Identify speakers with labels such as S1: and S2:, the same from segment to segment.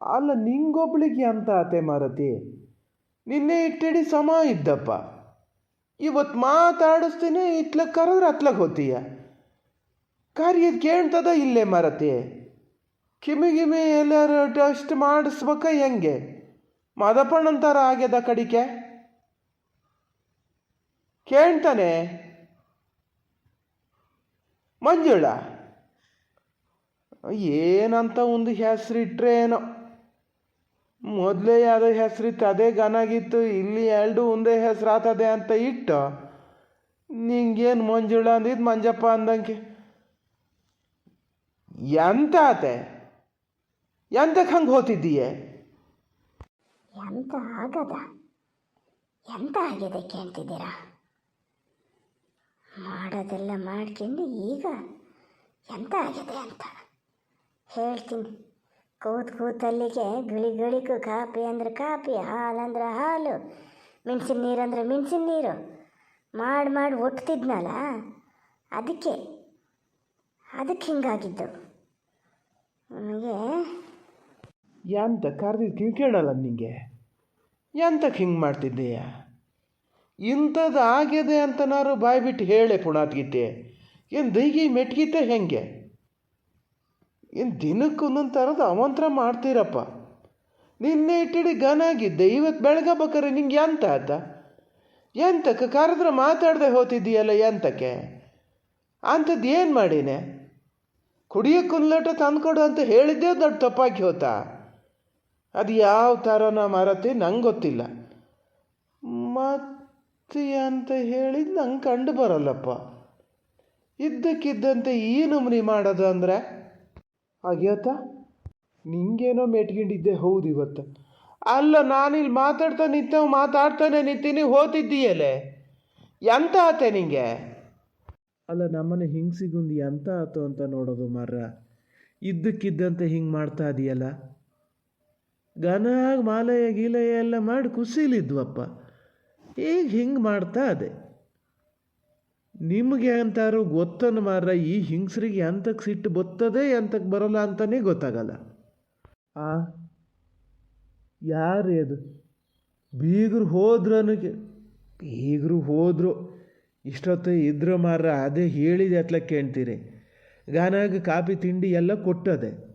S1: ಅಲ್ಲ, ನಿಂಗೊಬ್ಳಿಗೆ ಅಂತ ಆತೆ ಮಾರತಿ? ನಿನ್ನೆ ಇಟ್ಟಿಡಿ ಸಮ ಇದ್ದಪ್ಪ. ಇವತ್ತು ಮಾತಾಡಿಸ್ತೀನಿ ಇತ್ಲಕ್ಕೆ ಕರೆದ್ರೆ ಹತ್ಲಕ್ಕೆ ಹೋತೀಯ. ಕಾರ್ಯದ ಕೇಳ್ತದ ಇಲ್ಲೇ ಮಾರತಿ? ಕಿಮಿ ಗಿಮಿ ಎಲ್ಲಾರು ಟೆಸ್ಟ್ ಮಾಡಿಸ್ಬೇಕ ಹೆಂಗೆ? ಮದಪ್ಪಣ್ಣಂತಾರ ಆಗ್ಯದ ಕಡಿಕೆ? ಕೇಳ್ತಾನೆ. ಮಂಜುಳ, ಏನಂತ ಒಂದು ಹೆಸರಿಟ್ರೆ ಏನೋ ಮೊದಲೇ ಯಾವುದೋ ಹೆಸರಿತ್ತು, ಅದೇ ಗನಾಗಿತ್ತು ಇಲ್ಲಿ ಎರಡು ಒಂದೇ ಹೆಸರು ಆತದೆ ಅಂತ ಇಟ್ಟು, ನಿಂಗೇನು ಮಂಜುಳ ಅಂದಿದ್ದು ಮಂಜಪ್ಪ ಅಂದಂಗೆ. ಎಂತ ಆತೆ? ಎಂತಕ್ಕೆ ಹಂಗೆ ಹೋತಿದ್ದೀಯೆ?
S2: ಎಂತ ಆಗದ? ಎಂತ ಆಗಿದೆ ಕೇಳ್ತಿದ್ದೀರಾ? ಮಾಡೋದೆಲ್ಲ ಮಾಡ್ಕೊಂಡು ಈಗ ಎಂತ ಆಗಿದೆ ಅಂತ ಹೇಳ್ತೀನಿ. ಕೂತ್ ಕೂತಲ್ಲಿಗೆ ಗಿಳಿ ಗಿಳಿಕು ಕಾಪಿ ಅಂದ್ರೆ ಕಾಪಿ, ಹಾಲು ಅಂದ್ರೆ ಹಾಲು, ಮೆಣಸಿನ ನೀರು ಅಂದರೆ ಮೆಣಸಿನ ನೀರು. ಮಾಡಿ ಮಾಡಿ ಒಟ್ತಿದ್ನಲ್ಲ ಅದಕ್ಕೆ ಅದಕ್ಕೆ ಹಿಂಗಾಗಿದ್ದು. ನನಗೆ
S1: ಎಂತ ಕರೆದಿದ್ದು ಕೇಳಲ್ಲ ನಿಂಗೆ? ಎಂತಕ್ಕೆ ಹಿಂಗೆ ಮಾಡ್ತಿದ್ದೀಯ? ಇಂಥದ್ದು ಆಗಿದೆ ಅಂತನಾರು ಬಾಯ್ಬಿಟ್ಟು ಹೇಳೆ ಪುಣಾತ್ಗೀತೆ ಏನು ದೈಗಿ ಮೆಟ್ಗೀತೆ ಹೆಂಗೆ? ಏನು ದಿನಕ್ಕೆ ಒಂದೊಂದು ಥರದ ಅಮಂತ್ರ ಮಾಡ್ತೀರಪ್ಪ? ನಿನ್ನೆ ಇಟ್ಟಿಡಿ ಗನಾಗಿದ್ದೆ ಇವತ್ತು ಬೆಳಗಬೇಕಾರೆ ನಿಂಗೆ ಎಂತ ಆತ? ಎಂತಕ್ಕೆ ಕರೆದ್ರೆ ಮಾತಾಡದೆ ಹೋತಿದ್ದೀಯಲ್ಲ ಎಂತಕ್ಕೆ? ಅಂಥದ್ದು ಏನು ಮಾಡೀನಿ? ಕುಡಿಯೋಕ್ಕೆ ಒಂದು ಲೋಟ ತಂದುಕೊಡು ಅಂತ ಹೇಳಿದ್ದೇ ದೊಡ್ಡ ತಪ್ಪಾಗಿ ಹೋತಾ? ಅದು ಯಾವ ಥರನ ಮರತಿ ನಂಗೆ ಗೊತ್ತಿಲ್ಲ. ಮತ್ತೆ ಅಂತ ಹೇಳಿದ್ದು ನಂಗೆ ಕಂಡು ಬರಲ್ಲಪ್ಪ. ಇದ್ದಕ್ಕಿದ್ದಂತೆ ಏನು ಮುನಿ ಮಾಡೋದು ಅಂದರೆ? ಆಗ್ಯಾತ ನಿಂಗೇನೋ ಮೆಟ್ಕೊಂಡಿದ್ದೆ, ಹೌದು ಇವತ್ತು. ಅಲ್ಲ, ನಾನಿಲ್ಲಿ ಮಾತಾಡ್ತಾ ನಿಂತವ್ ಮಾತಾಡ್ತಾನೆ ನಿಂತೀನಿ ಹೋತಿದ್ದೀಯಲೆ ಎಂತ ಆತೆ ನಿಂಗೆ? ಅಲ್ಲ, ನಮ್ಮನೆ ಹಿಂಗ್ಸಿಗೊಂದು ಎಂತ ಆತು ಅಂತ ನೋಡೋದು ಮರ ಇದ್ದಕ್ಕಿದ್ದಂತೆ ಹಿಂಗೆ ಮಾಡ್ತಾ ಇದೀಯಲ್ಲ? ಘನಾಗಿ ಮಾಲಯ ಗೀಲಯ ಎಲ್ಲ ಮಾಡಿ ಕುಸೀಲಿದ್ವಪ್ಪ. ಈಗ ಹಿಂಗೆ ಮಾಡ್ತಾ ಅದೆ ನಿಮಗೆ ಅಂತಾರು ಗೊತ್ತನ್ನು ಮಾರ ಈ ಹಿಂಗ್ಸ್ರಿಗೆ ಎಂತಕ್ಕೆ ಸಿಟ್ಟು ಬತ್ತದೆ ಎಂತಕ್ಕೆ ಬರೋಲ್ಲ ಅಂತಲೇ ಗೊತ್ತಾಗಲ್ಲ. ಆ, ಯಾರು ಅದು? ಬೀಗರು ಹೋದ್ರು ಅನ್ನೋಕೆ ಬೀಗರು ಹೋದ್ರು. ಇಷ್ಟೊತ್ತು ಇದ್ರ ಮಾರ ಅದೇ ಹೇಳಿದೆ ಅತ್ಲ ಕೇಳ್ತೀರಿ. ಗಾನಾಗ ಕಾಪಿ ತಿಂಡಿ ಎಲ್ಲ ಕೊಟ್ಟದೆ.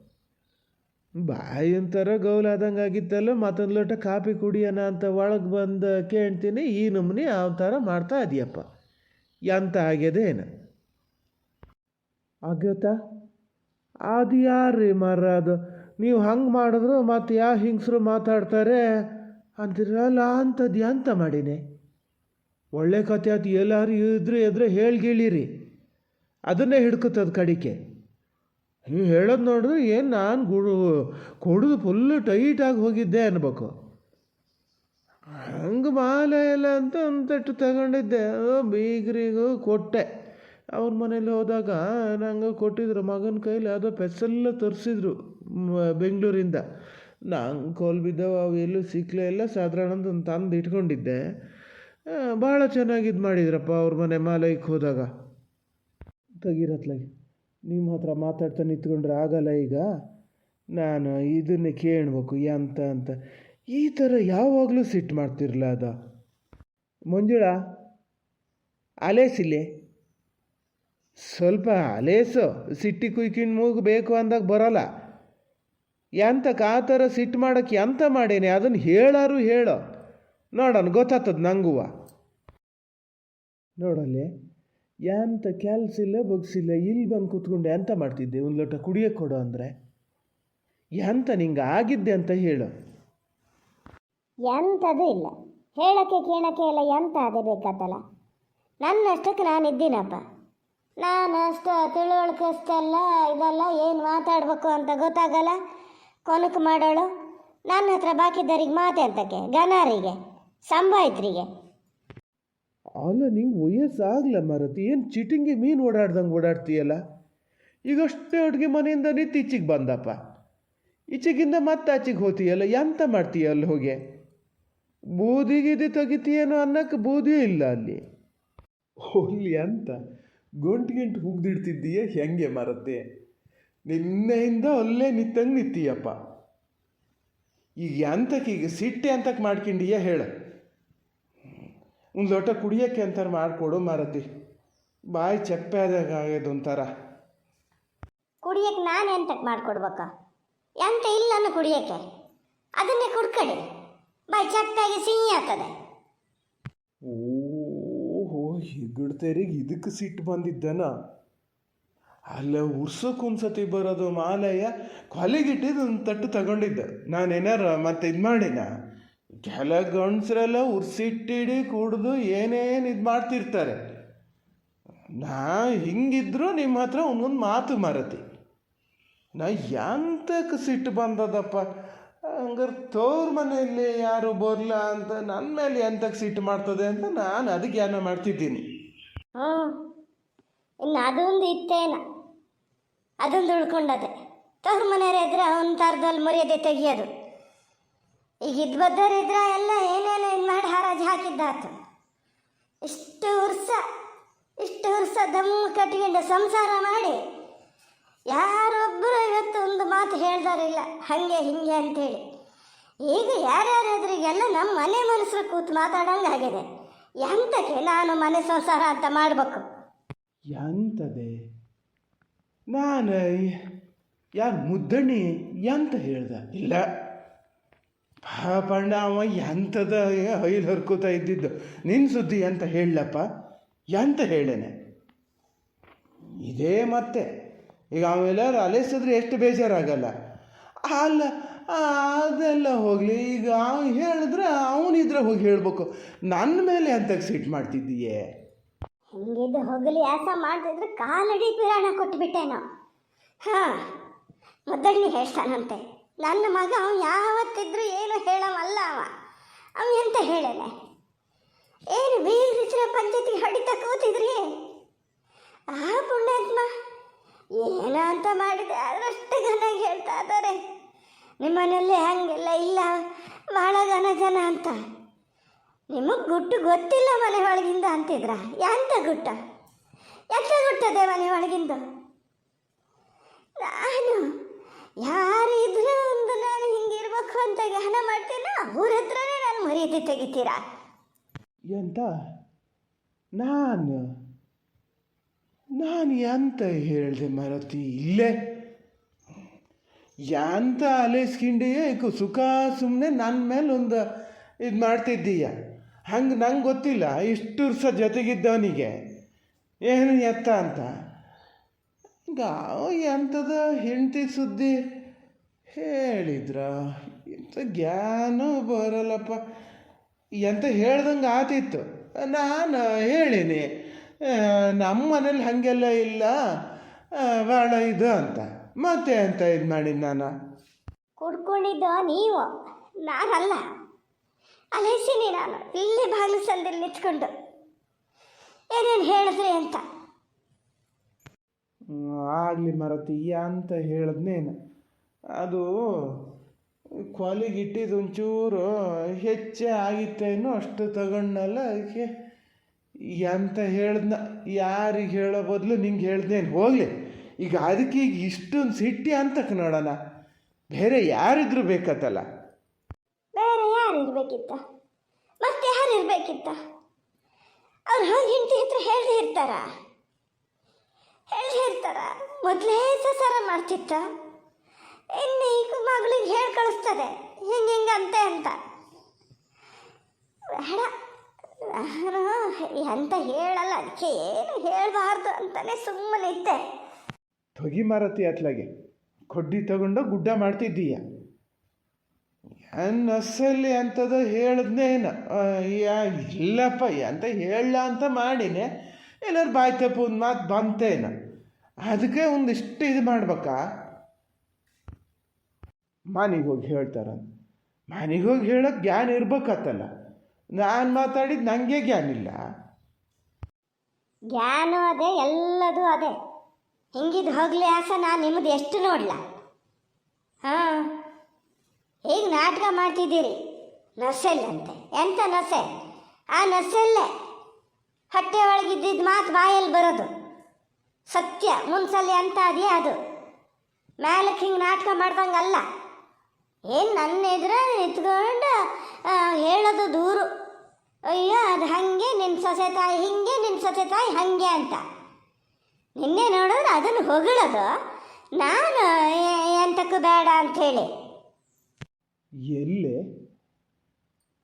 S1: ಬಾಯಿ ಗೌಲಾದಂಗೆ ಆಗಿತ್ತಲ್ಲ, ಮತ್ತೊಂದು ಲೋಟ ಕಾಪಿ ಕುಡಿಯೋಣ ಅಂತ ಒಳಗೆ ಬಂದು ಕೇಳ್ತೀನಿ, ಈ ನಮೂನಿ ಆ ಥರ ಮಾಡ್ತಾ ಇದೀಯಪ್ಪ. ಎಂತ ಆಗ್ಯದೇನು ಆಗ್ಯತಾ ಅದು ಯಾರ್ರಿ ಮರ ಅದು? ನೀವು ಹಂಗೆ ಮಾಡಿದ್ರು ಮತ್ತು ಯಾವ ಹಿಂಗಸರು ಮಾತಾಡ್ತಾರೆ? ಅಂತಿರಲ್ಲ ಅಂಥದ್ದು ಎಂತ ಮಾಡೀನಿ? ಒಳ್ಳೆ ಕತೆ ಅದು ಎಲ್ಲಾರು ಇದ್ರೆ ಎದ್ರೆ ಹೇಳ್ಗೇಳಿರಿ. ಅದನ್ನೇ ಹಿಡ್ಕೊತದ ಕಡಿಕೆ. ನೀವು ಹೇಳೋದು ನೋಡಿದ್ರೆ ಏನು ನಾನು ಗುಡು, ಕುಡಿದು ಫುಲ್ಲು ಟೈಟಾಗಿ ಹೋಗಿದ್ದೆ ಅನ್ಬೇಕು. ಹಂಗೆ ಬಾಲ ಇಲ್ಲ ಅಂತ ಒಂದು ತಗೊಂಡಿದ್ದೆ. ಬೀಗರಿಗೂ ಕೊಟ್ಟೆ. ಅವ್ರ ಮನೇಲಿ ಹೋದಾಗ ನಂಗೆ ಕೊಟ್ಟಿದ್ರು. ಮಗನ ಕೈಲಿ ಯಾವುದೋ ಪೆಸೆಲ್ಲ ತರಿಸಿದ್ರು ಬೆಂಗಳೂರಿಂದ. ನಂಗೆ ಕೋಲ್ ಬಿದ್ದವು, ಅವು ಎಲ್ಲೂ ಸಿಕ್ಕಲೇ ಇಲ್ಲ. ಸಾಧಾರಣ ಒಂದು ತಂದು ಇಟ್ಕೊಂಡಿದ್ದೆ. ಭಾಳ ಚೆನ್ನಾಗಿ ಇದು ಮಾಡಿದ್ರಪ್ಪ ಅವ್ರ ಮನೆ ಮಾಲೈಕ್ ಹೋದಾಗ. ತೆಗೀರತ್ಲಾಗೆ ನಿಮ್ಮ ಹತ್ರ ಮಾತಾಡ್ತಾ ನಿಂತ್ಕೊಂಡ್ರೆ ಆಗಲ್ಲ ಈಗ? ನಾನು ಇದನ್ನೇ ಕೇಳಬೇಕು, ಎಂತ ಅಂತ. ಈ ಥರ ಯಾವಾಗಲೂ ಸಿಟ್ಟು ಮಾಡ್ತಿರಲ್ಲ ಅದ. ಮಂಜುಳ ಅಲೇಸಿಲೆ ಸ್ವಲ್ಪ ಅಲೇಸು, ಸಿಟ್ಟಿ ಕುಯ್ಕಿಂಡು ಮೂಗು ಬೇಕು ಅಂದಾಗ ಬರೋಲ್ಲ. ಎಂತಕ್ಕೆ ಆ ಥರ ಸಿಟ್ಟು ಮಾಡೋಕ್ಕೆ ಎಂತ ಮಾಡೇನೆ? ಅದನ್ನು ಹೇಳಾರು ಹೇಳೋ. ನೋಡೋಣ ಗೊತ್ತಾಗ್ತದ ನಂಗುವ. ನೋಡಲ್ಲಿ ಎಂತ ಕೆಲ್ಸ ಇಲ್ಲ ಬಗ್ಸಿಲ್ಲ ಇಲ್ಲಿ ಬಂದು ಕೂತ್ಕೊಂಡು ಎಂತ ಮಾಡ್ತಿದ್ದೆ? ಒಂದು ಲೋಟ ಕುಡಿಯೋಕ್ಕೆ ಕೊಡು ಅಂದರೆ. ಎಂತ ನಿಂಗೆ ಆಗಿದ್ದೆ ಅಂತ ಹೇಳು.
S2: ಎಂಥದ್ದು ಇಲ್ಲ. ಹೇಳಕ್ಕೆ ಕೇಳಕ್ಕೆ ಇಲ್ಲ ಎಂತ ಅದೇ ಬೇಕಾತಲ್ಲ. ನನ್ನಷ್ಟಕ್ಕೆ ನಾನು ಇದ್ದೀನಪ್ಪ ನಾನು ಅಷ್ಟು ತಿಳುವಳಿಕೆ ಇದೆಲ್ಲ ಏನು ಮಾತಾಡಬೇಕು ಅಂತ ಗೊತ್ತಾಗಲ್ಲ. ಕೊನಕ್ಕೆ ಮಾಡೋಳು. ನನ್ನ ಹತ್ರ ಮಾತೆ ಅಂತಕ್ಕೆ ಗನಾರಿಗೆ ಸಂಭಾಯಿತ್ರಿಗೆ
S1: ಅಲ್ಲ, ನಿಂಗೆ ವಯಸ್ಸಾಗ್ಲ ಮರತಿ. ಏನು ಚಿಟಿಂಗಿ ಮೀನು ಓಡಾಡ್ದಂಗೆ ಓಡಾಡ್ತೀಯಲ್ಲ? ಈಗಷ್ಟೇ ಅಡುಗೆ ಮನೆಯಿಂದ ನಿಂತು ಈಚೆಗೆ ಬಂದಪ್ಪ. ಈಚೆಗಿಂದ ಮತ್ತೆ ಆಚೆಗೆ ಹೋತೀಯಲ್ಲ? ಎಂತ ಮಾಡ್ತೀಯ ಅಲ್ಲಿ ಹೋಗಿ? ಬೂದಿ ಗೀದಿ ತೆಗಿತೀಯೇನೋ ಅನ್ನಕ್ಕೆ ಬೂದಿಯೇ ಇಲ್ಲ ಅಲ್ಲಿ. ಹೋಗ್ಲಿ ಅಂತ ಗಂಟು ಗಂಟು ಹುಗ್ದಿಡ್ತಿದ್ದೀಯ ಹೆಂಗೆ ಮರತೆ? ನಿನ್ನೆಯಿಂದ ಅಲ್ಲೇ ನಿತ್ತಂಗೆ ನಿತ್ತೀಯಪ್ಪ ಈಗ ಎಂತಕ್ಕೆ ಈಗ ಸಿಟ್ಟೆ ಅಂತಕ್ಕೆ ಮಾಡ್ಕೊಂಡಿಯ ಹೇಳು. ಒಂದು ಲೋಟ ಕುಡಿಯೋಕ್ಕೆ ಅಂತಾರೆ ಮಾಡಿಕೊಡು ಮಾರತಿ. ಬಾಯಿ ಚಪ್ಪೆ ಆದಾಗ ಆಗ್ಯದ ಒಂಥರ.
S2: ಕುಡಿಯಕ್ಕೆ ನಾನು ಎಂತಕ್ಕೆ ಮಾಡಿಕೊಡ್ಬೇಕಾ? ಎಂತ ಇಲ್ಲನ್ನು ಕುಡಿಯಕ್ಕೆ? ಅದನ್ನೇ ಕುಡ್ಕಡಿ ಬಾಯ್ ಚಪ್ಪಾಗಿ ಸಿಹಿ ಆಗ್ತದೆ.
S1: ಓಹೋ, ಹೆಗ್ಗಡ್ತೇರಿಗೆ ಇದಕ್ಕೆ ಸಿಟ್ಟು ಬಂದಿದ್ದನ? ಅಲ್ಲ ಉರ್ಸೋಕೆ ಒಂದ್ಸತಿ ಬರೋದು ಮಾಲಯ್ಯ ಕೊಲೆಗಿಟ್ಟಿದ್ದು ಒಂದು ತಟ್ಟು ತಗೊಂಡಿದ್ದ. ನಾನೇನಾರ ಮತ್ತೆ ಇದು ಮಾಡಿನ? ಕೆಲ ಗಂಡಸ್ರೆಲ್ಲ ಉರ್ಸಿಟ್ಟಿಡಿ, ಕುಡ್ದು ಏನೇನು ಇದು ಮಾಡ್ತಿರ್ತಾರೆ. ನಾ ಹಿಂಗಿದ್ರು ನಿಮ್ಮ ಹತ್ರ ಒಂದೊಂದು ಮಾತು ಮರತಿ. ನಾ ಎಂತಕ್ಕೆ ಸಿಟ್ಟು ಬಂದದಪ್ಪ? ಹಂಗಾರೆ ತೋರ್ ಮನೆಯಲ್ಲಿ ಯಾರು ಬರಲ್ಲ ಅಂತ ನನ್ನ ಮೇಲೆ ಎಂತಕ್ಕೆ ಸಿಟ್ಟು ಮಾಡ್ತದೆ ಅಂತ ನಾನು ಅದಕ್ಕೆ ಜ್ಞಾನ ಮಾಡ್ತಿದ್ದೀನಿ.
S2: ಹಾಂ. ಇನ್ನು ಅದೊಂದು ಇತ್ತೇನ ಅದೊಂದು ಉಳ್ಕೊಂಡದೆ. ತೋರ್ ಮನೆಯವ್ರ ಇದ್ರೆ ಅವನ ಥರದಲ್ಲಿ ಮರ್ಯಾದೆ ತೆಗಿಯೋದು. ಈಗ ಇದ್ ಬದ್ದವ್ರು ಇದ್ರೆ ಎಲ್ಲ ಏನೇನು ಇದು ಮಾಡಿ ಹರಾಜು ಹಾಕಿದ್ದಾತು. ಇಷ್ಟು ವರ್ಷ ಇಷ್ಟು ವರ್ಷ ದಮ್ ಕಟ್ಕೊಂಡು ಸಂಸಾರ ಮಾಡಿ ಯಾರೊಬ್ಬರು ಇವತ್ತು ಒಂದು ಮಾತು ಹೇಳ್ದಾರಿಲ್ಲ. ಹಂಗೆ, ಹಿಂಗೆ ಅಂತೇಳಿ. ಈಗ ಯಾರ್ಯಾರಾದ್ರಿಗೆಲ್ಲ ನಮ್ಮ ಮನೆ ಮನಸ್ಸು ಕೂತು ಮಾತಾಡಂಗೆ ಆಗಿದೆ. ಎಂತಕ್ಕೆ ನಾನು ಮನೆ ಸಂಸಾರ ಅಂತ ಮಾಡಬೇಕು?
S1: ಎಂತದೆ? ನಾನು ಯಾರು ಮುದ್ದಣ್ಣಿ ಎಂತ ಹೇಳ್ದ? ಇಲ್ಲ. ಪಾಪಣ್ಣ, ಅವ ಎಂಥದ ಐಲ್ ಹರ್ಕೋತಾ ಇದ್ದಿದ್ದು? ನಿನ್ನ ಸುದ್ದಿ ಅಂತ ಹೇಳಪ್ಪ ಎಂತ ಹೇಳೇನೆ? ಇದೇ ಮತ್ತೆ. ಈಗ ಅವೆಲ್ಲರೂ ಅಲೆಸಿದ್ರೆ ಎಷ್ಟು ಬೇಜಾರಾಗಲ್ಲ. ಅಲ್ಲ ಅದೆಲ್ಲ ಹೋಗಲಿ, ಈಗ ಅವ್ನು ಹೇಳಿದ್ರೆ ಅವನಿದ್ರೆ ಹೋಗಿ ಹೇಳಬೇಕು. ನನ್ನ ಮೇಲೆ ಅಂತಕ್ಕೆ ಸಿಟ್ಟು ಮಾಡ್ತಿದ್ದೀಯೇ?
S2: ಹಿಂಗಿದ್ದು ಹೋಗಲಿ ಯಾಸ ಮಾಡ್ತಿದ್ರೆ ಕಾಲಡಿ ಪಿರಾಣ ಕೊಟ್ಬಿಟ್ಟೇನೋ. ಹಾಂ, ಮೊದಲನೇ ಹೇಳ್ತಾನಂತೆ. ನನ್ನ ಮಗ ಅವನು ಯಾವತ್ತಿದ್ರು ಏನು ಹೇಳವಲ್ಲ ಅವ. ಅವ ಎಂತ ಹೇಳಲೆ? ಏನು ಬೀರಿಸಿರ ಪಂಚಾಯತಿಗೆ ಹಡಿತ ಕೂತಿದ್ರಿ? ಆ ಪುಣ್ಯಾತ್ಮ. ಏನೋ ಅಂತ ಮಾಡಿದೆ ಅದರಷ್ಟು ಜನ ಹೇಳ್ತಾ ಇದ್ದಾರೆ. ನಿಮ್ಮನೆಯಲ್ಲಿ ಹಂಗೆಲ್ಲ ಇಲ್ಲ ಭಾಳ ಜನ ಜನ ಅಂತ. ನಿಮಗೆ ಗುಟ್ಟು ಗೊತ್ತಿಲ್ಲ ಮನೆ ಒಳಗಿಂದ ಅಂತಿದ್ರ, ಎಂತ ಗುಟ್ಟ? ಎಂತ ಗುಟ್ಟದೆ ಮನೆ ಒಳಗಿಂದ? ನಾನು ಯಾರು ಒಂದು ನಾನು ಹಿಂಗಿರ್ಬೇಕು ಅಂತ ಜ್ಞಾನ ಮಾಡ್ತೀನ, ಅವ್ರ ಹತ್ರನೇ ನಾನು ಮರ್ಯಾದೆ ತೆಗಿತೀರಾ?
S1: ಎಂತ? ನಾನು ನಾನು ಎಂತ ಹೇಳಿದೆ ಮರತಿ? ಇಲ್ಲೇ. ಎಂತ ಅಲೆಸ್ಕಿಂಡಿಯೇ ಸುಖ ಸುಮ್ಮನೆ ನನ್ನ ಮೇಲೆ ಒಂದು ಇದು ಮಾಡ್ತಿದ್ದೀಯ? ಹಂಗೆ ನಂಗೆ ಗೊತ್ತಿಲ್ಲ, ಇಷ್ಟು ವರ್ಷ ಜೊತೆಗಿದ್ದವನಿಗೆ. ಏನು ಎತ್ತ ಅಂತ? ಈಗ ಅವ ಎಂಥದ ಹೆಂಡತಿ ಸುದ್ದಿ? ಹೇಳಿದ್ರ ಎಂಥ ಜ್ಞಾನ ಬರಲ್ಲಪ್ಪ. ಎಂತ ಹೇಳ್ದಂಗೆ ಆತಿತ್ತು. ನಾನು ಹೇಳೀನಿ ನಮ್ಮ ಮನೇಲಿ ಹಾಗೆಲ್ಲ ಇಲ್ಲ. ಬೇಡ ಭಾಳ ಇದು ಅಂತ. ಮತ್ತೆ ಅಂತ ಇದು ಮಾಡಿ ನಾನು?
S2: ಕುಡ್ಕೊಂಡಿದ್ದ ನೀವು? ನಾನಲ್ಲ. ಅಲಸಿನಿ ನಾನು. ಇಲ್ಲಿ ಬಾಗಿಲು ಸಂದಲ್ಲಿ ನಿಂತ್ಕೊಂಡು. ಏನೇನು ಹೇಳಿದ್ರಿ ಅಂತ?
S1: ಆಗಲಿ ಮರತೀಯ ಅಂತ ಹೇಳಿದ್ನೇನು ಅದು ಕೊಲಿಗೆ ಇಟ್ಟಿದ್ದು ಒಂಚೂರು ಹೆಚ್ಚೆ ಆಗಿತ್ತೇನೋ ಅಷ್ಟು ತಗೊಂಡಲ್ಲ ಅದಕ್ಕೆ ಎಂತ ಹೇಳ್ದ ಯಾರಿಗೆ ಹೇಳೋ ಬದಲು ನಿಂಗೆ ಹೇಳ್ದೇನು ಹೋಗಲಿ. ಈಗ ಅದಕ್ಕೆ ಈಗ ಇಷ್ಟೊಂದು ಸಿಟ್ಟಿ ಅಂತಕ್ಕೆ ನೋಡೋಣ ಬೇರೆ ಯಾರಿದ್ರು ಬೇಕತ್ತಲ್ಲ?
S2: ಬೇರೆ ಯಾರು ಇರ್ಬೇಕಿತ್ತ? ಮತ್ತೆ ಯಾರು ಇರ್ಬೇಕಿತ್ತ? ಅವ್ರು ಹೋಗಿ ಹೆಂಡತಿ ಹತ್ರ ಹೇಳಿ ಇರ್ತಾರ? ಹೇಳಿ ಇರ್ತಾರ. ಮೊದಲೇ ಸಸಾರ ಮಾಡ್ತಿತ್ತ? ಇನ್ನು ಈಗ ಮಗಳಿಗೆ ಹೇಳಿ ಕಳಿಸ್ತದೆ. ಹಿಂಗೆ ಹಿಂಗಂತೆ ಅಂತ. ಬೇಡ. ಎಂತ ಹೇಳಲ್ಲ, ಅದಕ್ಕೆ ಏನು ಹೇಳಬಾರ್ದು ಅಂತಾನೆ ಸುಮ್ಮನೆ ಇದ್ದೆ.
S1: ತೊಗಿ ಮಾರತಿ ಅತ್ಲಾಗೆ, ಕೊಡ್ಡಿ ತಗೊಂಡು ಗುಡ್ಡ ಮಾಡ್ತಿದ್ದೀಯ? ಅಸಲಿ ಅಂತದ ಹೇಳಿದ್ನೇನು ಇಲ್ಲಪ್ಪ ಅಂತ ಹೇಳ ಅಂತ ಮಾಡಿನೇ. ಎಲ್ಲರೂ ಬಾಯ್ ತಪ್ಪು ಒಂದು ಮಾತು ಬಂತೇನ ಅದಕ್ಕೆ ಒಂದಿಷ್ಟು ಇದು ಮಾಡ್ಬೇಕಾ? ಮನೆಗೆ ಹೋಗಿ ಹೇಳ್ತಾರ. ಮನೆಗೆ ಹೋಗಿ ಹೇಳೋಕೆ ಜ್ಞಾನ ಇರ್ಬೇಕತ್ತಲ್ಲ ನಾನು ಮಾತಾಡಿದ್ದು ನನಗೆ ಜ್ಞಾನ ಇಲ್ಲ.
S2: ಜ್ಞಾನ ಅದೇ, ಎಲ್ಲದೂ ಅದೇ. ಹಿಂಗಿದ್ ಹೋಗ್ಲಿ ಆಸ ನಾನು ನಿಮ್ಮದು ಎಷ್ಟು ನೋಡ್ಲ? ಹಾಂ. ಈಗ ನಾಟಕ ಮಾಡ್ತಿದ್ದೀರಿ? ನಸೆಲ್ಲಂತೆ. ಎಂತ ನಸೆ? ಆ ನಸೆಲ್ಲೇ ಹೊಟ್ಟೆ ಒಳಗಿದ್ದಿದ್ದು ಮಾತು ಬಾಯಲ್ಲಿ ಬರೋದು. ಸತ್ಯ, ಮುನ್ಸಲ್ಲಿ ಅಂತ ಅದೇ ಅದು. ಮೇಲಕ್ಕೆ ಹಿಂಗೆ ನಾಟಕ ಮಾಡ್ದಂಗಲ್ಲ. ಏನು ನನ್ನ ಎದುರ ನಿಂತ್ಕೊಂಡು ಹೇಳೋದು ದೂರು. ಅಯ್ಯೋ ಅದು ಹಾಗೆ ನಿನ್ನ ಸೊಸೆ ತಾಯಿ, ಹಿಂಗೆ ನಿನ್ನ ಸೊಸೆ ತಾಯಿ, ಹಾಗೆ ಅಂತ. ನಿನ್ನೆ ನೋಡಿದ್ರೆ ಅದನ್ನು ಹೊಗಳೋದು. ನಾನು ಎಂತಕ್ಕೂ ಬೇಡ ಅಂಥೇಳಿ
S1: ಎಲ್ಲೇ?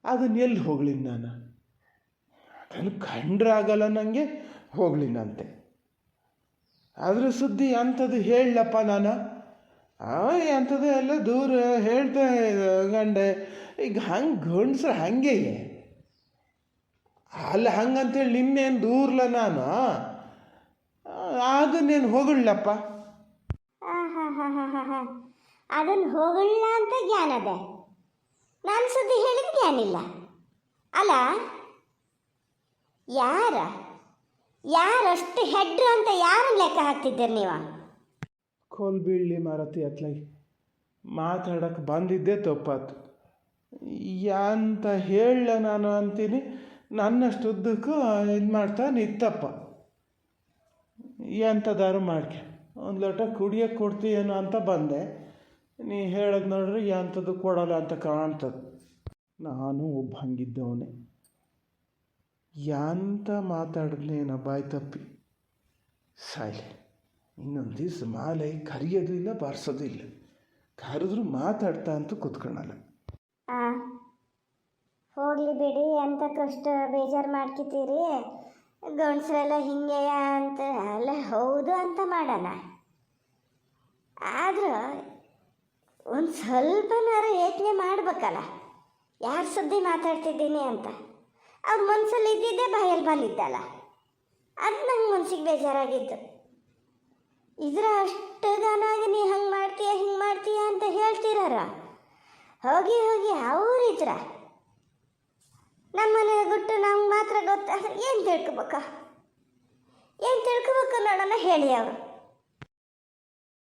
S1: ಅದನ್ನ ಎಲ್ಲಿ ಹೋಗ್ಲಿ ನಾನು? ಅದನ್ನು ಕಂಡ್ರಾಗಲ್ಲ ನನಗೆ ಹೋಗ್ಲಿನಂತೆ ಅದ್ರ ಸುದ್ದಿ ಅಂಥದ್ದು ಹೇಳಲಪ್ಪ ನಾನು. ಅಂಥದ್ದು ಎಲ್ಲ ದೂರ ಹೇಳ್ತಾ ಗಂಡೆ. ಈಗ ಹಂಗೆ ಗಂಡ್ಸ್ರು ಹಂಗೆ ಅಲ್ಲ ಹಂಗಂತೇಳಿ ನಿನ್ನೇನು ದೂರ್ಲ ನಾನು? ಅದನ್ನೇನು ಹೊಗಳಪ್ಪ
S2: ಅದನ್ನು ಹೋಗಲ್ಲ ಅಂತ ಜ್ಞಾನ ಅದ. ನಾನು ಸುದ್ದಿ ಹೇಳಿದ ಜ್ಞಾನ ಇಲ್ಲ. ಅಲ್ಲ ಯಾರ? ಯಾರಷ್ಟು ಹೆಡ್ರು ಅಂತ ಯಾರು ಲೆಕ್ಕ ಹಾಕ್ತಿದ್ದೀರಿ ನೀವು?
S1: ಕೋಲ್ ಬೀಳಲಿ ಮಾರತಿ ಅತ್ಲೈ ಮಾತಾಡಕ್ಕೆ ಬಂದಿದ್ದೇ ತಪ್ಪಾತು. ಯಾಂತ ಹೇಳ ನಾನು ಅಂತೀನಿ? ನನ್ನಷ್ಟು ಉದ್ದಕ್ಕೂ ಇದು ಮಾಡ್ತಾ ನಿತ್ತಪ್ಪ. ಎಂಥದಾರು ಮಾಡ್ಕೆ. ಒಂದು ಲೋಟ ಕುಡಿಯೋಕೆ ಕೊಡ್ತೀಯೇನೋ ಅಂತ ಬಂದೆ. ನೀ ಹೇಳೋದು ನೋಡ್ರಿ ಎಂಥದ್ದು ಕೊಡೋಲ್ಲ ಅಂತ ಕಾಣ್ತದೆ. ನಾನು ಒಬ್ಬ ಹಂಗಿದ್ದವನೇ. ಯಾಂತ ಮಾತಾಡಿದ್ನೇನ ಬಾಯ್ ತಪ್ಪಿ. ಸಾಯಿಲೆ, ಇನ್ನೊಂದು ದಿವ್ಸ ಮಾಲೆ ಕರಿಯೋದು ಇಲ್ಲ, ಬಾರಿಸೋದು ಇಲ್ಲ. ಕರೆದ್ರು ಮಾತಾಡ್ತಾ ಅಂತೂ
S2: ಕೂತ್ಕೊಳ್ಳಲ್ಲ ಹೋಗ್ಲಿ ಬಿಡಿ ಎಂತಕ್ಕಷ್ಟು ಬೇಜಾರು ಮಾಡ್ಕಿತೀರಿ? ಗಂಡಸ್ರೆಲ್ಲ ಹಿಂಗೆಯ ಅಂತ, ಅಲ್ಲ ಹೌದು ಅಂತ ಮಾಡೋಣ. ಆದರೂ ಒಂದು ಸ್ವಲ್ಪನಾರು ಯೋಚನೆ ಮಾಡ್ಬೇಕಲ್ಲ, ಯಾರ ಸುದ್ದಿ ಮಾತಾಡ್ತಿದ್ದೀನಿ ಅಂತ. ಅವ್ರ ಮನ್ಸಲ್ಲಿ ಇದ್ದಿದ್ದೇ ಬಾಯಲ್ಲಿ ಬಂದಿದ್ದಲ್ಲ, ಅದು ನಂಗೆ ಮನ್ಸಿಗೆ ಬೇಜಾರಾಗಿತ್ತು ಇದ್ರ ಅಷ್ಟು ಜನಾಗಿ ನೀ ಹಂಗೆ ಮಾಡ್ತೀಯ, ಹಿಂಗೆ ಮಾಡ್ತೀಯ ಅಂತ ಹೇಳ್ತಿರಾರ ಹೋಗಿ ಹೋಗಿ ಅವರಿದ್ರ ನಮ್ಮನೆ ಗುಟ್ಟು ನಮ್ಗೆ ಮಾತ್ರ ಗೊತ್ತಾದ್ರೆ ಏನು ತಿಳ್ಕೊಬೇಕ? ಏನು ತಿಳ್ಕೊಬೇಕು ನೋಡೋಣ ಹೇಳಿ ಅವರು.